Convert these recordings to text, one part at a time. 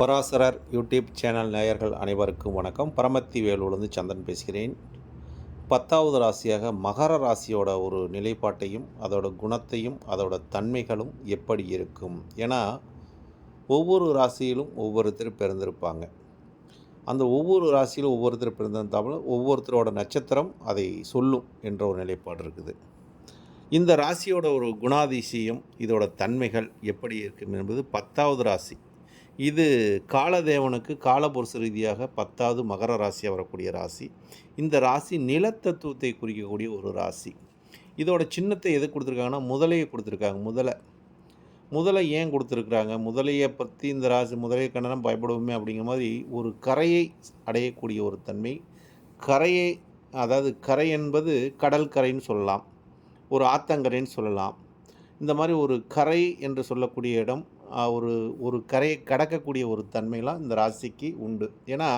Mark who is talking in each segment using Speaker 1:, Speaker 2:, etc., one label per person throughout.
Speaker 1: பராசரர் YouTube channel நேயர்கள் அனைவருக்கும் வணக்கம். பரமத்தி வேலூர்லேருந்து சந்தன் பேசுகிறேன். பத்தாவது ராசியாக மகர ராசியோட ஒரு நிலைப்பாட்டையும் அதோட குணத்தையும் அதோட தன்மைகளும் எப்படி இருக்கும்? ஏன்னா ஒவ்வொரு ராசியிலும் ஒவ்வொருத்தர் பிறந்திருப்பாங்க. அந்த ஒவ்வொரு ராசியிலும் ஒவ்வொருத்தர் பிறந்திருந்தாலும் ஒவ்வொருத்தரோட நட்சத்திரம் அதை சொல்லும் என்ற ஒரு நிலைப்பாடு இருக்குது. இந்த ராசியோட ஒரு குணாதிசயம் இதோட தன்மைகள் எப்படி இருக்கும் என்பது பத்தாவது ராசி. இது காலதேவனுக்கு காலபுருஷ ரீதியாக பத்தாவது மகர ராசியாக வரக்கூடிய ராசி. இந்த ராசி நிலத்தத்துவத்தை குறிக்கக்கூடிய ஒரு ராசி. இதோட சின்னத்தை எது கொடுத்துருக்காங்கன்னா முதலையை கொடுத்துருக்காங்க முதலை. முதலை ஏன் கொடுத்துருக்குறாங்க? முதலையை பற்றி இந்த ராசி முதலையை கண்டனம் பயப்படுவோமே அப்படிங்கிற மாதிரி ஒரு கரையை அடையக்கூடிய ஒரு தன்மை. கரையை அதாவது கரை என்பது கடல் கரைன்னு சொல்லலாம். ஒரு ஆத்தங்கரைன்னு சொல்லலாம். இந்த மாதிரி ஒரு கரை என்று சொல்லக்கூடிய இடம் ஒரு ஒரு கரையை கடக்கக்கூடிய ஒரு தன்மையெலாம் இந்த ராசிக்கு உண்டு. ஏன்னா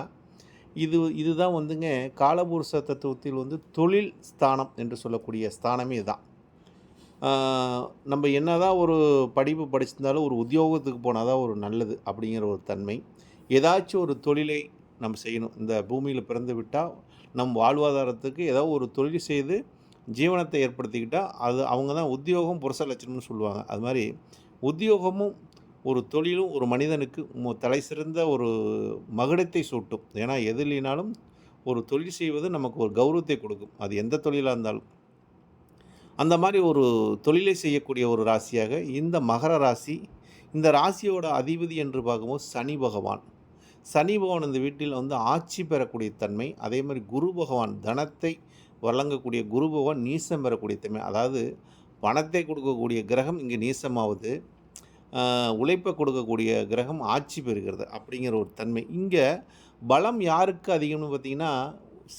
Speaker 1: இது இதுதான் வந்துங்க காலபுருஷ தத்துவத்தில் வந்து தொழில் ஸ்தானம் என்று சொல்லக்கூடிய ஸ்தானமே இதுதான் நம்ம என்ன தான் ஒரு படிப்பு படிச்சிருந்தாலும் ஒரு உத்தியோகத்துக்கு போனால் தான் ஒரு நல்லது அப்படிங்கிற ஒரு தன்மை. ஏதாச்சும் ஒரு தொழிலை நம்ம செய்யணும். இந்த பூமியில் பிறந்து விட்டால் நம் வாழ்வாதாரத்துக்கு ஏதோ ஒரு தொழில் செய்து ஜீவனத்தை ஏற்படுத்திக்கிட்டால் அது அவங்க தான் உத்தியோகம் புருஷ லட்சணம்னு சொல்லுவாங்க. அது மாதிரி உத்தியோகமும் ஒரு தொழிலும் ஒரு மனிதனுக்கு மு- தலை சிறந்த ஒரு மகுடத்தை சூட்டும். ஏன்னா எது இல்லைனாலும் ஒரு தொழில் செய்வது நமக்கு ஒரு கௌரவத்தை கொடுக்கும். அது எந்த தொழிலாக இருந்தாலும். அந்த மாதிரி ஒரு தொழிலை செய்யக்கூடிய ஒரு ராசியாக இந்த மகர ராசி இந்த ராசியோட அதிபதி என்று பார்க்கும்போது சனி பகவான். சனி பகவான் இந்த வீட்டில் வந்து ஆட்சி பெறக்கூடிய தன்மை அதே மாதிரி குரு பகவான் தனத்தை வழங்கக்கூடிய குரு பகவான் நீசம் பெறக்கூடிய தன்மை அதாவது பணத்தை கொடுக்கக்கூடிய கிரகம் இங்கே நீசமாவது உழைப்பை கொடுக்கக்கூடிய கிரகம் ஆட்சி பெறுகிறது அப்படிங்கிற ஒரு தன்மை. இங்கே பலம் யாருக்கு அதிகம்னு பார்த்திங்கன்னா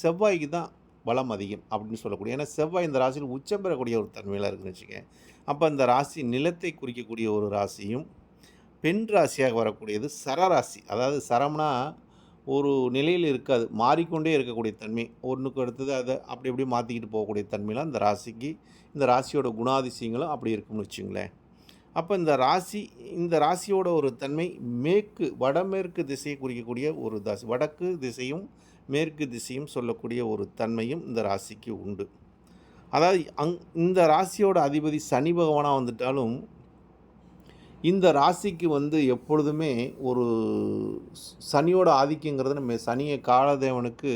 Speaker 1: செவ்வாய்க்கு தான் பலம் அதிகம் அப்படின்னு சொல்லக்கூடிய ஏன்னா செவ்வாய் இந்த ராசியில் உச்சம் பெறக்கூடிய ஒரு தன்மையில் இருக்குன்னு வச்சுக்கேன் அப்போ இந்த ராசி நிலத்தை குறிக்கக்கூடிய ஒரு ராசியும் பெண் ராசியாக வரக்கூடியது சரராசி அதாவது சரம்னா ஒரு நிலையில் இருக்காது. மாறிக்கொண்டே இருக்கக்கூடிய தன்மை. ஒன்றுக்கு அடுத்தது அதை அப்படி அப்படியே மாற்றிக்கிட்டு போகக்கூடிய தன்மைலாம் இந்த ராசிக்கு இந்த ராசியோட குணாதிசயங்களும் அப்படி இருக்கும்னு வச்சுங்களேன். அப்போ இந்த ராசி இந்த ராசியோட ஒரு தன்மை மேற்கு வடமேற்கு திசையை குறிக்கக்கூடிய ஒரு தசை வடக்கு திசையும் மேற்கு திசையும் சொல்லக்கூடிய ஒரு தன்மையும் இந்த ராசிக்கு உண்டு. அதாவது அங் இந்த ராசியோட அதிபதி சனி பகவானாக வந்துட்டாலும் இந்த ராசிக்கு வந்து எப்பொழுதுமே ஒரு சனியோட ஆதிக்கங்கிறது நம்ம சனியை காலதேவனுக்கு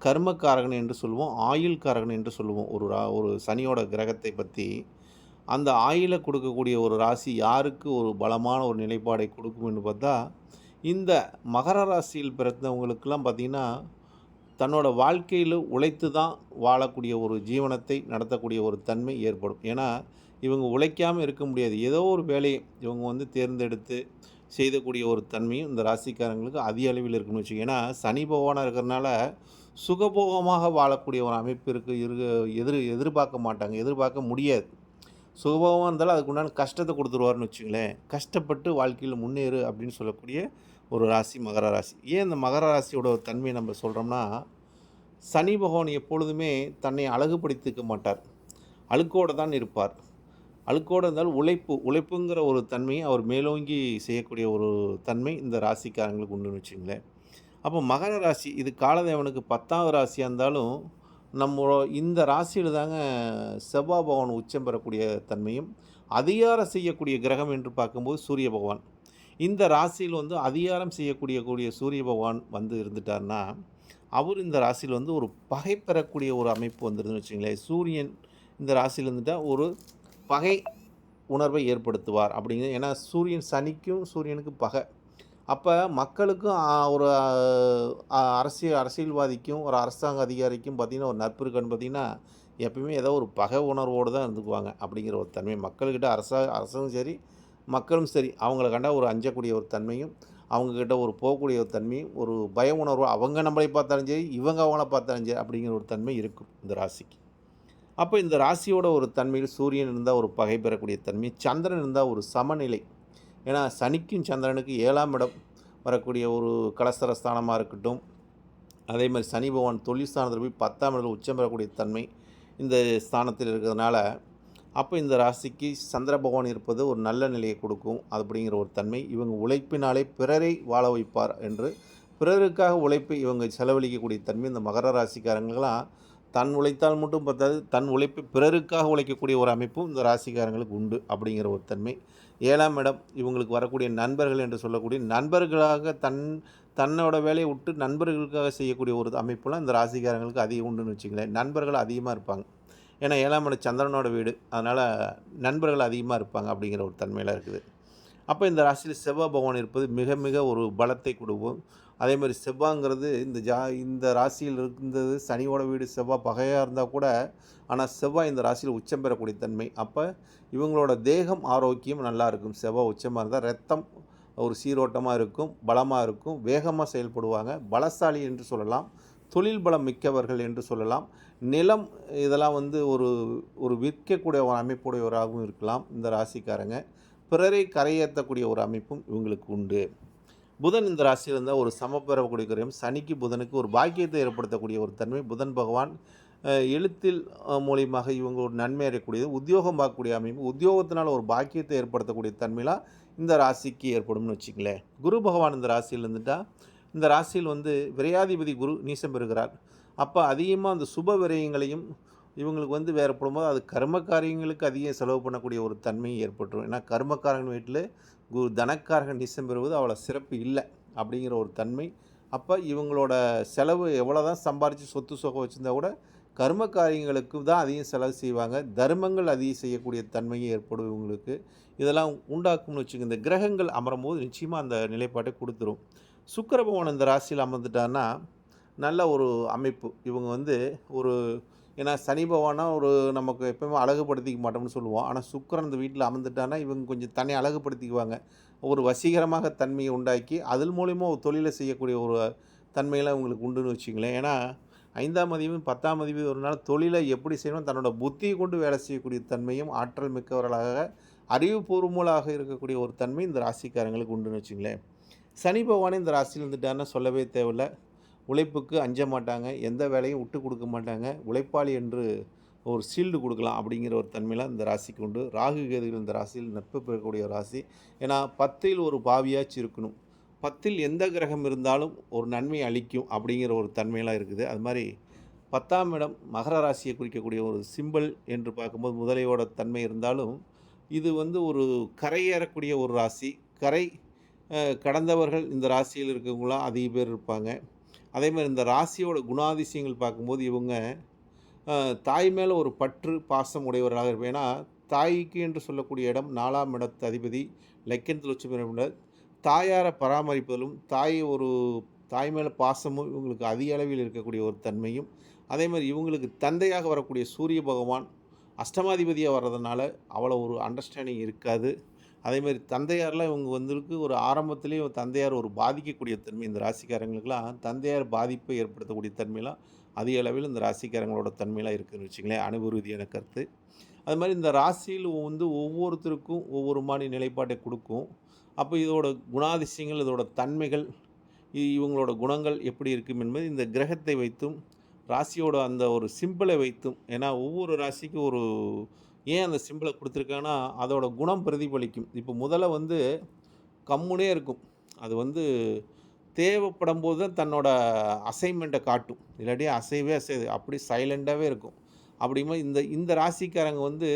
Speaker 1: கர்மக்காரகன் என்று சொல்லுவோம் ஆயுள்காரகன் என்று சொல்லுவோம். ஒரு ரா ஒரு சனியோட கிரகத்தை பற்றி அந்த ஆயிலை கொடுக்கக்கூடிய ஒரு ராசி யாருக்கு ஒரு பலமான ஒரு நிலைப்பாடை கொடுக்கும்னு பார்த்தா இந்த மகர ராசியில் பிறந்தவங்களுக்கெல்லாம் பார்த்திங்கன்னா தன்னோட வாழ்க்கையில் உழைத்து தான் வாழக்கூடிய ஒரு ஜீவனத்தை நடத்தக்கூடிய ஒரு தன்மை ஏற்படும். ஏன்னா இவங்க உழைக்காமல் இருக்க முடியாது. ஏதோ ஒரு வேலையை இவங்க வந்து தேர்ந்தெடுத்து செய்தக்கூடிய ஒரு தன்மையும் இந்த ராசிக்காரங்களுக்கு அதிக அளவில் இருக்குன்னு வச்சுக்கோங்க ஏன்னா சனி பகவானாக இருக்கிறனால சுகபோகமாக வாழக்கூடிய ஒரு அமைப்பு இருக்குது இரு எதிர் எதிர்பார்க்க மாட்டாங்க. எதிர்பார்க்க முடியாது. சுகபோகமாக இருந்தாலும் அதுக்கு உண்டான கஷ்டத்தை கொடுத்துருவாருன்னு வச்சுங்களேன். கஷ்டப்பட்டு வாழ்க்கையில் முன்னேறு அப்படின்னு சொல்லக்கூடிய ஒரு ராசி மகர ராசி. ஏன் இந்த மகர ராசியோட ஒரு தன்மையை நம்ம சொல்கிறோம்னா சனி பகவான் எப்பொழுதுமே தன்னை அழகுபடுத்திக்க மாட்டார். அழுக்கோடு தான் இருப்பார். அழுக்கோடு இருந்தால் உழைப்பு உழைப்புங்கிற ஒரு தன்மையை அவர் மேலோங்கி செய்யக்கூடிய ஒரு தன்மை இந்த ராசிக்காரங்களுக்கு உண்டுன்னு வச்சுங்களேன். அப்போ மகர ராசி இது காலதேவனுக்கு பத்தாவது ராசியாக இருந்தாலும் நம்ம இந்த ராசியில் தாங்க செவ்வாய் பகவான் உச்சம் பெறக்கூடிய தன்மையும் அதிகாரம் செய்யக்கூடிய கிரகம் என்று பார்க்கும்போது சூரிய பகவான். இந்த ராசியில் வந்து அதிகாரம் செய்யக்கூடிய கூடிய சூரிய பகவான் வந்து இருந்துட்டார்னா அவர் இந்த ராசியில் வந்து ஒரு பகை பெறக்கூடிய ஒரு அமைப்பு வந்துருதுன்னு வச்சுங்களேன். சூரியன் இந்த ராசியில் இருந்துட்டால் ஒரு பகை உணர்வை ஏற்படுத்துவார் அப்படிங்கிறது. ஏன்னா சூரியன் சனிக்கும் சூரியனுக்கு பகை. அப்போ மக்களுக்கும் ஒரு அரசியல் அரசியல்வாதிக்கும் ஒரு அரசாங்க அதிகாரிக்கும் பார்த்திங்கன்னா ஒரு நட்பு இருக்குன்னு பார்த்தீங்கன்னா எப்பயுமே ஏதோ ஒரு பகை உணர்வோடு தான் இருந்துக்குவாங்க அப்படிங்கிற ஒரு தன்மை. மக்கள்கிட்ட அரசா அரசும் சரி மக்களும் சரி அவங்கள கண்டா ஒரு அஞ்சக்கூடிய ஒரு தன்மையும் அவங்கக்கிட்ட ஒரு போகக்கூடிய ஒரு தன்மையும் ஒரு பய உணர்வு அவங்க நம்மளை பார்த்தாலும் சரி இவங்க அவங்கள பார்த்தாலும் சரி அப்படிங்கிற ஒரு தன்மை இருக்கும் இந்த ராசிக்கு. அப்போ இந்த ராசியோட ஒரு தன்மையில் சூரியன் இருந்தால் ஒரு பகை பெறக்கூடிய தன்மை சந்திரன் இருந்தால் ஒரு சமநிலை. ஏன்னா சனிக்கும் சந்திரனுக்கு ஏழாம் இடம் வரக்கூடிய ஒரு கலஸ்தர ஸ்தானமாக இருக்கட்டும் அதே மாதிரி சனி பகவான் தொழில் ஸ்தானத்தில் போய் பத்தாம் இடத்துல உச்சம் பெறக்கூடிய தன்மை இந்த ஸ்தானத்தில் இருக்கிறதுனால அப்போ இந்த ராசிக்கு சந்திர பகவான் இருப்பது ஒரு நல்ல நிலையை கொடுக்கும். அப்படிங்கிற ஒரு தன்மை. இவங்க உழைப்பினாலே பிறரை வாழ வைப்பார் என்று பிறருக்காக உழைப்பை இவங்க செலவழிக்கக்கூடிய தன்மை இந்த மகர ராசிக்காரங்களாம் தன் உழைத்தால் மட்டும் பத்தாது தன் உழைப்பை பிறருக்காக உழைக்கக்கூடிய ஒரு அமைப்பும் இந்த ராசிக்காரங்களுக்கு உண்டு அப்படிங்கிற ஒரு தன்மை. ஏழாம் இடம் இவங்களுக்கு வரக்கூடிய நண்பர்கள் என்று சொல்லக்கூடிய நண்பர்களாக தன் தன்னோட வேலையை விட்டு நண்பர்களுக்காக செய்யக்கூடிய ஒரு அமைப்புலாம் இந்த ராசிக்காரங்களுக்கு அதிகம் உண்டுன்னு வச்சுங்களேன் நண்பர்கள் அதிகமாக இருப்பாங்க. ஏன்னா ஏழாம் இடம் சந்திரனோட வீடு. அதனால் நண்பர்கள் அதிகமாக இருப்பாங்க அப்படிங்கிற ஒரு தன்மையில் இருக்குது. அப்போ இந்த ராசியில் செவ்வாய் பகவான் இருப்பது மிக மிக ஒரு பலத்தை கொடுக்கும். அதே மாதிரி செவ்வாங்கிறது இந்த ஜா இந்த ராசியில் இருந்தது சனியோட வீடு செவ்வாய் பகையாக இருந்தால் கூட ஆனால் செவ்வாய் இந்த ராசியில் உச்சம் பெறக்கூடிய தன்மை. அப்போ இவங்களோட தேகம் ஆரோக்கியம் நல்லா இருக்கும். செவ்வாய் உச்சமாக இருந்தால் ரத்தம் ஒரு சீரோட்டமாக இருக்கும் பலமாக இருக்கும் வேகமாக செயல்படுவாங்க. பலசாலி என்று சொல்லலாம் தொழில் பலம் மிக்கவர்கள் என்று சொல்லலாம். நிலம் இதெல்லாம் வந்து ஒரு ஒரு விற்கக்கூடிய ஒரு அமைப்புடையவராகவும் இருக்கலாம் இந்த ராசிக்காரங்க. பிறரை கரையேற்றக்கூடிய ஒரு அமைப்பும் இவங்களுக்கு உண்டு. புதன் இந்த ராசியில் இருந்தால் ஒரு சமப்பெறக்கூடிய கிரகம். சனிக்கு புதனுக்கு ஒரு பாக்கியத்தை ஏற்படுத்தக்கூடிய ஒரு தன்மை. புதன் பகவான் எழுத்தில் மூலியமாக இவங்க ஒரு நன்மை அடையக்கூடியது. உத்தியோகம் பார்க்கக்கூடிய அமைப்பு. உத்தியோகத்தினால் ஒரு பாக்கியத்தை ஏற்படுத்தக்கூடிய தன்மையெலாம் இந்த ராசிக்கு ஏற்படும்னு வச்சுங்களேன் குரு பகவான் இந்த ராசியில் இருந்துட்டால் இந்த ராசியில் வந்து விரையாதிபதி குரு நீசம் பெறுகிறார். அப்போ அதிகமாக அந்த சுப விரயங்களையும் இவங்களுக்கு வந்து வேறு போடும்போது அது கர்மக்காரியங்களுக்கு அதிகம் செலவு பண்ணக்கூடிய ஒரு தன்மையும் ஏற்பட்டுரும். ஏன்னா கர்மக்காரங்க வீட்டில் குரு தனக்காரகன் நீசம் பெறுவது அவ்வளோ சிறப்பு இல்லை அப்படிங்கிற ஒரு தன்மை. அப்போ இவங்களோட செலவு எவ்வளோ தான் சம்பாரித்து சொத்து சொகம் வச்சுருந்தா கூட கர்ம காரியங்களுக்கு தான் அதிகம் செலவு செய்வாங்க. தர்மங்கள் அதிகம் செய்யக்கூடிய தன்மையும் ஏற்படும் இவங்களுக்கு. இதெல்லாம் உண்டாக்கும்னு வச்சுக்கோங்க. இந்த கிரகங்கள் அமரும் போது நிச்சயமாக அந்த நிலைப்பாட்டை கொடுத்துரும். சுக்கிர பகவான் இந்த ராசியில் அமர்ந்துட்டான்னா நல்ல ஒரு அமைப்பு. இவங்க வந்து ஒரு ஏன்னா சனி பகவானா ஒரு நமக்கு எப்பவுமே அழகுபடுத்திக்க மாட்டோம்னு சொல்லுவோம். ஆனால் சுக்கரன் இந்த வீட்டில் அமர்ந்துட்டான்னா இவங்க கொஞ்சம் தன்னை அழகுபடுத்திக்குவாங்க. ஒரு வசீகரமாக தன்மையை உண்டாக்கி அதன் மூலிமா ஒரு தொழிலை செய்யக்கூடிய ஒரு தன்மையெல்லாம் உங்களுக்கு உண்டுன்னு வச்சுங்களேன் ஏன்னா ஐந்தாம் அதிபதி பத்தாம் அதிபதி ஒரு நாள் தொழிலை எப்படி செய்யணும் தன்னோட புத்தியை கொண்டு வேலை செய்யக்கூடிய தன்மையும் ஆற்றல் மிக்கவர்களாக அறிவுபூர்வங்களாக இருக்கக்கூடிய ஒரு தன்மை இந்த ராசிக்காரங்களுக்கு உண்டுன்னு வச்சுங்களேன் சனி பகவானே இந்த ராசியில் இருந்துட்டாருன்னா சொல்லவே தேவையில்ல. உழைப்புக்கு அஞ்ச மாட்டாங்க எந்த வேலையும் விட்டு கொடுக்க மாட்டாங்க. உழைப்பாளி என்று ஒரு சீல்டு கொடுக்கலாம் அப்படிங்கிற ஒரு தன்மையில் இந்த ராசிக்கு உண்டு ராகு கேதுகள் இந்த ராசியில் நட்பு பெறக்கூடிய ஒரு ராசி. ஏன்னா பத்தில் ஒரு பாவியாச்சு இருக்கணும். பத்தில் எந்த கிரகம் இருந்தாலும் ஒரு நன்மை அளிக்கும் அப்படிங்கிற ஒரு தன்மையெல்லாம் இருக்குது. அது மாதிரி பத்தாம் இடம் மகர ராசியை குறிக்கக்கூடிய ஒரு சிம்பல் என்று பார்க்கும்போது முதலையோட தன்மை இருந்தாலும் இது வந்து ஒரு கரையேறக்கூடிய ஒரு ராசி. கரை கடந்தவர்கள் இந்த ராசியில் இருக்கவங்களாம் அதிக பேர் இருப்பாங்க. அதே மாதிரி இந்த ராசியோட குணாதிசயங்கள் பார்க்கும்போது இவங்க தாய் மேலே ஒரு பற்று பாசம் உடையவர்களாக இருப்பேன் ஏன்னா தாய்க்கு என்று சொல்லக்கூடிய இடம் நாலாம் இடத்து அதிபதி லக்கணத்தில் வச்சு தாயாரை பராமரிப்பதிலும் தாய் ஒரு தாய் மேலே பாசமும் இவங்களுக்கு அதிக அளவில் இருக்கக்கூடிய ஒரு தன்மையும் அதே மாதிரி இவங்களுக்கு தந்தையாக வரக்கூடிய சூரிய பகவான் அஷ்டமாதிபதியாக வர்றதுனால அவ்வளோ ஒரு அண்டர்ஸ்டாண்டிங் இருக்காது. அதே மாதிரி தந்தையார்லாம் இவங்க வந்திருக்கு ஒரு ஆரம்பத்திலேயே தந்தையார் ஒரு பாதிக்கக்கூடிய தன்மை இந்த ராசிக்காரங்களுக்கெல்லாம். தந்தையார் பாதிப்பை ஏற்படுத்தக்கூடிய தன்மையெல்லாம் அதிக அளவில் இந்த ராசிக்காரங்களோட தன்மையெல்லாம் இருக்குதுன்னு வச்சுங்களேன் அனுபவரீதியான கருத்து. அது மாதிரி இந்த ராசியில் வந்து ஒவ்வொருத்தருக்கும் ஒவ்வொரு மாதிரி நிலைப்பாட்டை கொடுக்கும். அப்போ இதோட குணாதிசயங்கள் இதோட தன்மைகள் இ- இவங்களோட குணங்கள் எப்படி இருக்கும் என்பது இந்த கிரகத்தை வைத்தும் ராசியோட அந்த ஒரு சிம்பிளை வைத்தும் ஏன்னா ஒவ்வொரு ராசிக்கும் ஒரு ஏன் அந்த சிம்பிளை கொடுத்துருக்காங்கன்னா அதோட குணம் பிரதிபலிக்கும். இப்போ முதல்ல வந்து கம்முனே இருக்கும். அது வந்து தேவைப்படும் போது தான் தன்னோட அசைன்மெண்ட்டை காட்டும். இல்லாட்டி அசைவே அசைது அப்படி சைலண்ட்டாகவே இருக்கும். அப்படிமா இந்த இந்த ராசிக்காரங்க வந்து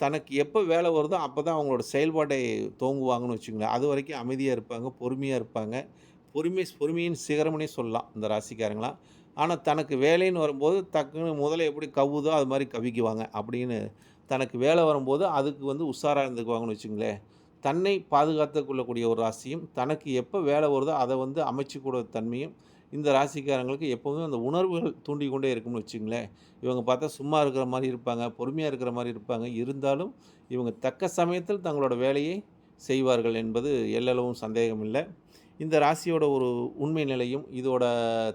Speaker 1: தனக்கு எப்போ வேலை வருதோ அப்போ தான் அவங்களோட செயல்பாட்டை தோங்குவாங்கன்னு வச்சுங்களேன் அது வரைக்கும் அமைதியாக இருப்பாங்க பொறுமையாக இருப்பாங்க. பொறுமை பொறுமையின் சிகரம்னே சொல்லலாம் இந்த ராசிக்காரங்களாம் ஆனால் தனக்கு வேலைன்னு வரும்போது டக்குன்னு முதல்ல எப்படி கவுதோ அது மாதிரி கவிக்குவாங்க அப்படின்னு தனக்கு வேலை வரும்போது அதுக்கு வந்து உஷாராக இருந்துக்குவாங்கன்னு வச்சுங்களேன். தன்னை பாதுகாத்து கொள்ளக்கூடிய ஒரு ராசியும் தனக்கு எப்போ வேலை வருதோ அதை வந்து அமைச்சு கூட தன்மையும் இந்த ராசிக்காரங்களுக்கு எப்போவுமே அந்த உணர்வுகள் தூண்டிக்கொண்டே இருக்கும்னு வச்சுங்களேன். இவங்க பார்த்தா சும்மா இருக்கிற மாதிரி இருப்பாங்க பொறுமையாக இருக்கிற மாதிரி இருப்பாங்க. இருந்தாலும் இவங்க தக்க சமயத்தில் தங்களோட வேலையை செய்வார்கள் என்பது எல்லளவும் சந்தேகம் இல்லை இந்த ராசியோட ஒரு உண்மை நிலையும் இதோட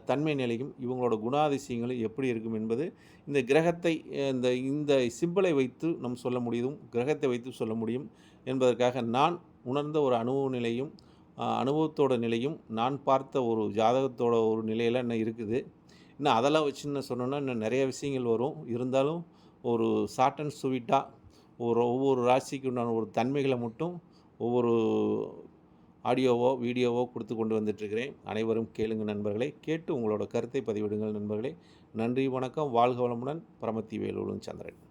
Speaker 1: தன்மை நிலையும் இவங்களோட குணாதிசயங்களும் எப்படி இருக்கும் என்பது இந்த கிரகத்தை இந்த இந்த சிம்பிளை வைத்து நம் சொல்ல முடியும் கிரகத்தை வைத்து சொல்ல முடியும் என்பதற்காக நான் உணர்ந்த ஒரு அனுபவ நிலையும் அனுபவத்தோட நிலையும் நான் பார்த்த ஒரு ஜாதகத்தோட ஒரு நிலையில் இன்னும் இருக்குது. இன்னும் அதெல்லாம் வச்சு என்ன சொன்னோன்னா இன்னும் நிறைய விஷயங்கள் வரும். இருந்தாலும் ஒரு ஷார்ட் அண்ட் ஸ்வீட்டாக ஒரு ஒவ்வொரு ராசிக்கு உண்டான ஒரு தன்மைகளை மட்டும் ஒவ்வொரு ஆடியோவோ வீடியோவோ கொடுத்து கொண்டு வந்துட்டுருக்கிறேன். அனைவரும் கேளுங்க நண்பர்களே. கேட்டு உங்களோட கருத்தை பதிவிடுங்கள் நண்பர்களே. நன்றி வணக்கம். வாழ்க வளமுடன். பரமத்தி வேலூரும் சந்திரன்.